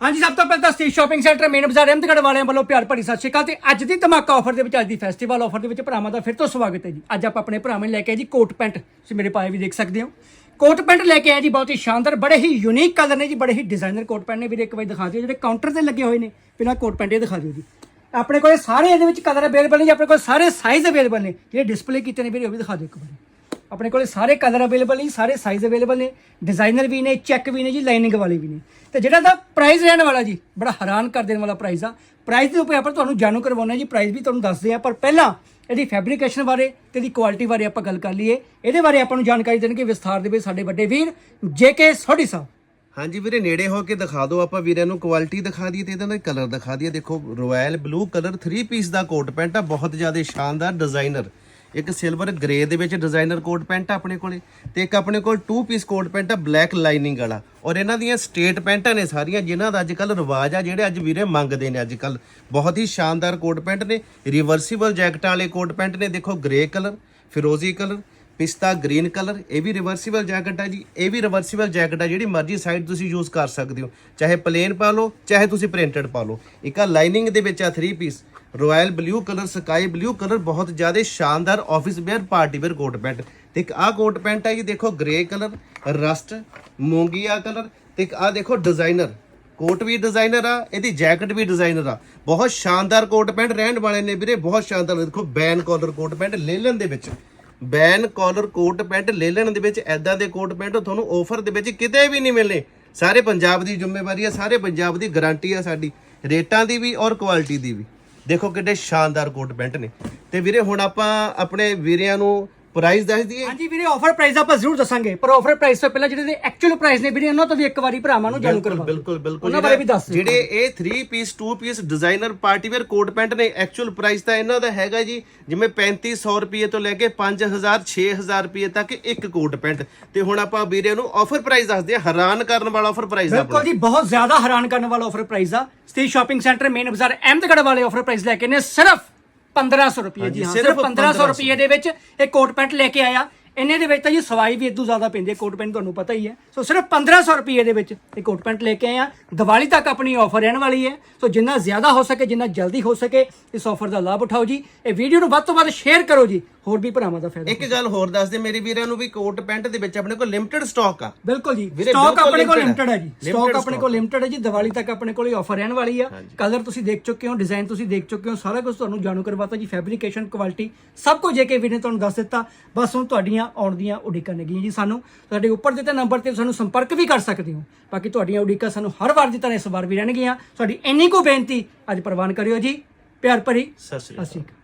ਹਾਂਜੀ, ਸਭ ਤੋਂ ਪਹਿਲਾਂ ਤਾਂ ਸਟੇਜ ਸ਼ਾਪਿੰਗ ਸੈਂਟਰ ਮੇਨ ਬਾਜ਼ਾਰ ਅਹਿਮਦਗੜ੍ਹ ਵਾਲਿਆਂ ਵੱਲੋਂ ਪਿਆਰ ਭਰੀ ਸਤਿ ਸ਼੍ਰੀ ਅਕਾਲ ਤੇ ਅੱਜ ਦੀ ਧਮਾਕਾ ਆਫਰ ਦੇ ਵਿੱਚ, ਅੱਜ ਦੀ ਫੈਸਟੀਵਲ ਆਫਰ ਦੇ ਵਿੱਚ ਭਰਾਵਾਂ ਦਾ ਫਿਰ ਤੋਂ ਸਵਾਗਤ ਹੈ ਜੀ। ਅੱਜ ਆਪਾਂ ਆਪਣੇ ਭਰਾਵਾਂ ਨੂੰ ਲੈ ਕੇ ਆਏ ਜੀ ਕੋਟ ਪੈਂਟ। ਤੁਸੀਂ ਮੇਰੇ ਪਾਏ ਵੀ ਦੇਖ ਸਕਦੇ ਹੋ। ਕੋਟ ਪੈਂਟ ਲੈ ਕੇ ਆਏ ਜੀ, ਬਹੁਤ ਹੀ ਸ਼ਾਨਦਾਰ, ਬੜੇ ਹੀ ਯੂਨੀਕ ਕਲਰ ਨੇ ਜੀ, ਬੜੇ ਹੀ ਡਿਜ਼ਾਈਨਰ ਕੋਟ ਪੈਂਟ ਨੇ। ਵੀਰੇ ਇੱਕ ਵਾਰੀ ਦਿਖਾ ਦਿਓ, ਜਿਹੜੇ ਕਾਊਂਟਰ ਤੇ ਲੱਗੇ ਹੋਏ ਨੇ। ਬਿਨਾਂ ਕੋਟ ਪੈਂਟ ਇਹ ਦਿਖਾ ਦਿਓ ਜੀ। ਆਪਣੇ ਕੋਲੇ ਸਾਰੇ ਇਹਦੇ ਵਿੱਚ ਕਲਰ ਅਵੇਲੇਬਲ ਨੇ ਜੀ, ਆਪਣੇ ਕੋਲ ਸਾਰੇ ਸਾਈਜ਼ ਅਵੇਲੇਬਲ ਨੇ। ਜਿਹੜੇ ਡਿਸਪਲੇ ਕੀਤੇ ਨੇ ਵੀਰੇ, ਉਹ ਵੀ ਦਿਖਾ ਦਿਓ ਇੱਕ ਵਾਰੀ। ਆਪਣੇ ਕੋਲੇ ਸਾਰੇ ਕਲਰ ਅਵੇਲੇਬਲ ਨੇ ਸਾਰੇ ਸਾਈਜ਼ ਅਵੇਲੇਬਲ ਨੇ ਡਿਜ਼ਾਈਨਰ ਵੀ ਨੇ ਚੈੱਕ ਵੀ ਨੇ ਜੀ ਲਾਈਨਿੰਗ ਵਾਲੇ ਵੀ ਨੇ। ਤੇ ਜਿਹੜਾ ਦਾ ਪ੍ਰਾਈਸ ਰਹਿਣ ਵਾਲਾ ਜੀ, ਬੜਾ ਹੈਰਾਨ ਕਰ ਦੇਣ ਵਾਲਾ ਪ੍ਰਾਈਸ ਆ। ਪ੍ਰਾਈਸ ਦੇ ਉੱਪਰ ਆਪਾਂ ਤੁਹਾਨੂੰ ਜਾਣੂ ਕਰਵਾਉਣਾ ਜੀ ਪ੍ਰਾਈਸ ਵੀ ਤੁਹਾਨੂੰ ਦੱਸਦੇ ਆ ਪਰ ਪਹਿਲਾਂ ਇਹਦੀ ਫੈਬਰੀਕੇਸ਼ਨ ਬਾਰੇ ਤੇ ਇਹਦੀ ਕੁਆਲਿਟੀ ਬਾਰੇ ਆਪਾਂ ਗੱਲ ਕਰ ਲਈਏ। ਇਹਦੇ ਬਾਰੇ ਆਪਾਂ ਨੂੰ ਜਾਣਕਾਰੀ ਦੇਣਗੇ ਵਿਸਥਾਰ ਦੇ ਵਿੱਚ ਸਾਡੇ ਵੱਡੇ ਵੀਰ ਜੇਕੇ ਸੋਢੀ ਸਾਹਿਬ। ਹਾਂਜੀ ਵੀਰੇ, ਨੇੜੇ ਹੋ ਕੇ ਦਿਖਾ ਦਿਓ ਆਪਾਂ ਵੀਰੇ ਨੂੰ ਕੁਆਲਿਟੀ ਦਿਖਾ ਦਈਏ ਤੇ ਇਹਦਾ ਨਾ ਕਲਰ ਦਿਖਾ ਦਈਏ। ਦੇਖੋ ਰਾਇਲ ਬਲੂ ਕਲਰ 3 ਪੀਸ ਦਾ ਕੋਟ ਪੈਂਟ ਆ, ਬਹੁਤ ਜ਼ਿਆਦਾ ਸ਼ਾਨਦਾਰ ਡਿਜ਼ਾਈਨਰ ਇੱਕ ਸਿਲਵਰ ਗ੍ਰੇ ਦੇ ਵਿੱਚ ਡਿਜ਼ਾਈਨਰ ਕੋਟ ਪੈਂਟ ਆ ਆਪਣੇ ਕੋਲੇ ਤੇ ਇੱਕ ਆਪਣੇ ਕੋਲ 2 ਪੀਸ ਕੋਟ ਪੈਂਟ ਆ ਬਲੈਕ ਲਾਈਨਿੰਗ ਵਾਲਾ। ਔਰ ਇਹਨਾਂ ਦੀਆਂ ਸਟੇਟ ਪੈਂਟਾਂ ਨੇ ਸਾਰੀਆਂ, ਜਿਨ੍ਹਾਂ ਦਾ ਅੱਜ ਕੱਲ ਰਿਵਾਜ ਆ, ਜਿਹੜੇ ਅੱਜ ਵੀਰੇ ਮੰਗਦੇ ਨੇ ਅੱਜ ਕੱਲ ਬਹੁਤ ਹੀ ਸ਼ਾਨਦਾਰ ਕੋਟ ਪੈਂਟ ਨੇ ਰਿਵਰਸੀਬਲ ਜੈਕਟਾਂ ਵਾਲੇ ਕੋਟ ਪੈਂਟ ਨੇ, ਦੇਖੋ ਗ੍ਰੇ ਕਲਰ ਫਿਰੋਜ਼ੀ ਕਲਰ ਪਿਸਤਾ ਗ੍ਰੀਨ ਕਲਰ, ਇਹ ਵੀ ਰਿਵਰਸੀਬਲ ਜੈਕਟ ਹੈ ਜੀ, ਇਹ ਵੀ ਰਿਵਰਸੀਬਲ ਜੈਕਟ ਹੈ ਜਿਹੜੀ ਮਰਜ਼ੀ ਸਾਈਡ ਤੁਸੀਂ ਯੂਜ਼ ਕਰ ਸਕਦੇ ਹੋ। ਚਾਹੇ ਪਲੇਨ ਪਾ ਲਓ, ਚਾਹੇ ਤੁਸੀਂ ਪ੍ਰਿੰਟਡ ਪਾ ਲਓ। ਇੱਕ ਆ ਲਾਈਨਿੰਗ ਦੇ ਵਿੱਚ ਆ 3 piece royal blue colour sky blue colour ਬਹੁਤ ਜ਼ਿਆਦਾ ਸ਼ਾਨਦਾਰ office wear party wear coat pant ਤੇ ਇੱਕ ਆ ਕੋਟ ਪੈਂਟ ਹੈ ਜੀ, ਦੇਖੋ ਗ੍ਰੇ ਕਲਰ ਰਸਟ ਮੂੰਗੀਆ ਕਲਰ ਤੇ ਇੱਕ ਆ ਦੇਖੋ ਡਿਜ਼ਾਈਨਰ ਕੋਟ ਵੀ ਡਿਜ਼ਾਈਨਰ ਆ, ਇਹਦੀ ਜੈਕਟ ਵੀ ਡਿਜ਼ਾਈਨਰ ਆ। ਬਹੁਤ ਸ਼ਾਨਦਾਰ ਕੋਟ ਪੈਂਟ ਰਹਿਣ ਵਾਲੇ ਨੇ ਵੀਰੇ, ਬਹੁਤ ਸ਼ਾਨਦਾਰ। ਦੇਖੋ band collar coat pant linen ਦੇ ਵਿੱਚ। Band collar coat pant linen ਦੇ ਵਿੱਚ ਐਦਾਂ ਦੇ ਕੋਟ ਪੈਂਟ ਤੁਹਾਨੂੰ ਆਫਰ ਦੇ ਵਿੱਚ ਕਿਤੇ ਵੀ ਨਹੀਂ ਮਿਲਣੇ। ਸਾਰੇ ਪੰਜਾਬ ਦੀ ਜ਼ਿੰਮੇਵਾਰੀ ਆ, ਸਾਰੇ ਪੰਜਾਬ ਦੀ ਗਾਰੰਟੀ ਆ ਸਾਡੀ, ਰੇਟਾਂ ਦੀ ਵੀ ਔਰ ਕੁਆਲਿਟੀ ਦੀ ਵੀ। ਦੇਖੋ ਕਿੱਡੇ ਸ਼ਾਨਦਾਰ ਕੋਟ ਪੈਂਟ ਨੇ। ਤੇ ਵੀਰੇ ਹੁਣ ਆਪਾਂ ਆਪਣੇ ਵੀਰਿਆਂ ਨੂੰ ਪ੍ਰਾਈਸ ਦੱਸ ਦਈਏ? ਹਾਂਜੀ ਵੀਰੇ ਆਫਰ ਪ੍ਰਾਈਸ ਆਪਾਂ ਜ਼ਰੂਰ ਦੱਸਾਂਗੇ। ਪਰ ਆਫਰ ਪ੍ਰਾਈਸ ਤੋਂ ਪਹਿਲਾਂ ਜਿਹੜੇ ਦੇ ਐਕਚੁਅਲ ਪ੍ਰਾਈਸ ਨੇ ਵੀਰੇ ਉਹਨਾਂ ਤੋਂ ਵੀ ਇੱਕ ਵਾਰੀ ਭਰਾਵਾਂ ਨੂੰ ਜਾਣੂ ਕਰਵਾ। ਬਿਲਕੁਲ ਬਿਲਕੁਲ ਉਹਨਾਂ ਬਾਰੇ ਵੀ ਦੱਸ ਦਿਓ। ਜਿਹੜੇ ਇਹ 3 piece 2 piece designer party wear coat pant ਨੇ ਐਕਚੁਅਲ ਪ੍ਰਾਈਸ ਤਾਂ ਇਹਨਾਂ ਦਾ ਹੈਗਾ ਜੀ ਜਿਵੇਂ 3500 ਰੁਪਏ ਤੋਂ ਲੈ ਕੇ 5000 6000 ਰੁਪਏ ਤੱਕ ਇੱਕ ਕੋਟ ਪੈਂਟ ਤੇ ਹੁਣ ਆਪਾਂ ਵੀਰੇ ਨੂੰ ਆਫਰ ਪ੍ਰਾਈਸ ਦੱਸਦੇ ਆ ਹੈਰਾਨ ਕਰਨ ਵਾਲਾ ਆਫਰ ਪ੍ਰਾਈਸ ਆ ਬਿਲਕੁਲ ਜੀ ਬਹੁਤ ਜ਼ਿਆਦਾ ਹੈਰਾਨ ਕਰਨ ਵਾਲਾ ਆਫਰ ਪ੍ਰਾਈਸ ਆ। ਸਟੇਜ ਸ਼ਾਪਿੰਗ ਸੈਂਟਰ ਮੇਨ ਬਾਜ਼ਾਰ ਅਹਿਮਦਗੜ੍ਹ ਵਾਲੇ ਆਫਰ ਪ੍ਰਾਈਸ ਲੈ ਕੇ ਨੇ ਸਿਰਫ 1500 ਰੁਪਏ ਜੀ ਹਾਂ ਸਿਰਫ ਸਿਰਫ 1500 ਰੁਪਏ ਦੇ ਵਿੱਚ ਇਹ ਕੋਟ ਪੈਂਟ ਲੈ ਕੇ ਆਇਆ। ਇਹਨੇ ਦੇ ਵਿੱਚ ਤਾਂ ਜੀ ਸਵਾਈ ਵੀ ਇਦੋਂ ਜ਼ਿਆਦਾ ਪੈਂਦੀ ਹੈ ਕੋਟ ਪੈਂਟ ਤੁਹਾਨੂੰ ਪਤਾ ਹੀ ਹੈ। ਸੋ ਸਿਰਫ 1500 ਰੁਪਏ ਦੇ ਵਿੱਚ ਇਹ ਕੋਟ ਪੈਂਟ ਲੈ ਕੇ ਆਏ ਆ ਦੀਵਾਲੀ ਤੱਕ ਆਪਣੀ ਆਫਰ ਰਹਿਣ ਵਾਲੀ ਹੈ। ਸੋ ਜਿੰਨਾ ਜ਼ਿਆਦਾ ਹੋ ਸਕੇ ਜਿੰਨਾ ਜਲਦੀ ਹੋ ਸਕੇ ਇਸ ਆਫਰ ਦਾ ਲਾਭ ਉਠਾਓ ਜੀ। ਇਹ ਵੀਡੀਓ ਨੂੰ ਵੱਧ ਤੋਂ ਵੱਧ ਸ਼ੇਅਰ ਕਰੋ ਜੀ। ਹੋਰ ਵੀ ਭਰਾਵਾਂ ਦਾ ਫਾਇਦਾ ਇੱਕ ਗੱਲ ਹੋਰ ਦੱਸ ਦੇ ਮੇਰੇ ਵੀਰਾਂ ਨੂੰ ਵੀ ਕੋਟ ਪੈਂਟ ਦੇ ਵਿੱਚ ਆਪਣੇ ਕੋਲ ਲਿਮਟਿਡ ਸਟਾਕ ਆ। ਬਿਲਕੁਲ ਜੀ ਵੀਰੇ, ਸਟਾਕ ਬਿਲਕੁਲ ਆਪਣੇ ਕੋਲ limited ਲਿਮਟਿਡ ਹੈ। ਜੀ। Limited ਸਟਾਕ ਆਪਣੇ ਕੋਲ ਲਿਮਟਿਡ ਹੈ ਜੀ ਦੀਵਾਲੀ ਤੱਕ ਆਪਣੇ ਕੋਲ ਆਫਰ ਰਹਿਣ ਵਾਲੀ ਆ। ਕਲਰ ਤੁਸੀਂ ਦੇਖ ਚੁੱਕੇ ਹੋ ਡਿਜ਼ਾਈਨ ਤੁਸੀਂ ਦੇਖ ਚੁੱਕੇ ਹੋ ਸਾਰਾ ਕੁਝ ਤੁਹਾਨੂੰ ਜਾਣੂ ਕਰਵਾਤਾ ਜੀ ਫੈਬਰੀਕੇਸ਼ਨ ਕੁਆਲਿਟੀ ਸਭ ਕੁਝ ਜੇਕੇ ਵੀਰ ਨੇ ਤੁਹਾਨੂੰ ਦੱਸ ਦਿੱਤਾ। ਬਸ ਹੁਣ ਤੁਹਾਡੀਆਂ ਆਉਣ ਦੀਆਂ ਉਡੀਕਾਂ ਨੇਗੀਆਂ ਜੀ ਸਾਨੂੰ। ਤੁਹਾਡੇ ਉੱਪਰ ਦਿੱਤੇ ਨੰਬਰ ਤੇ ਸਾਨੂੰ ਸੰਪਰਕ ਵੀ ਕਰ ਸਕਦੇ ਹੋ। ਬਾਕੀ ਤੁਹਾਡੀਆਂ ਉਡੀਕਾਂ ਸਾਨੂੰ ਹਰ ਵਾਰ ਦੀ ਤਰ੍ਹਾਂ ਇਸ ਵਾਰ ਵੀ ਰਹਿਣਗੀਆਂ। ਤੁਹਾਡੀ ਇੰਨੀ ਕੋ ਬੇਨਤੀ ਅੱਜ ਪ੍ਰਵਾਨ ਕਰਿਓ ਜੀ। ਪਿਆਰ ਭਰੀ ਸਤਿ ਸ਼੍ਰੀ ਅਕਾਲ। ਸਤਿ ਸ਼੍ਰੀ ਅਕਾਲ।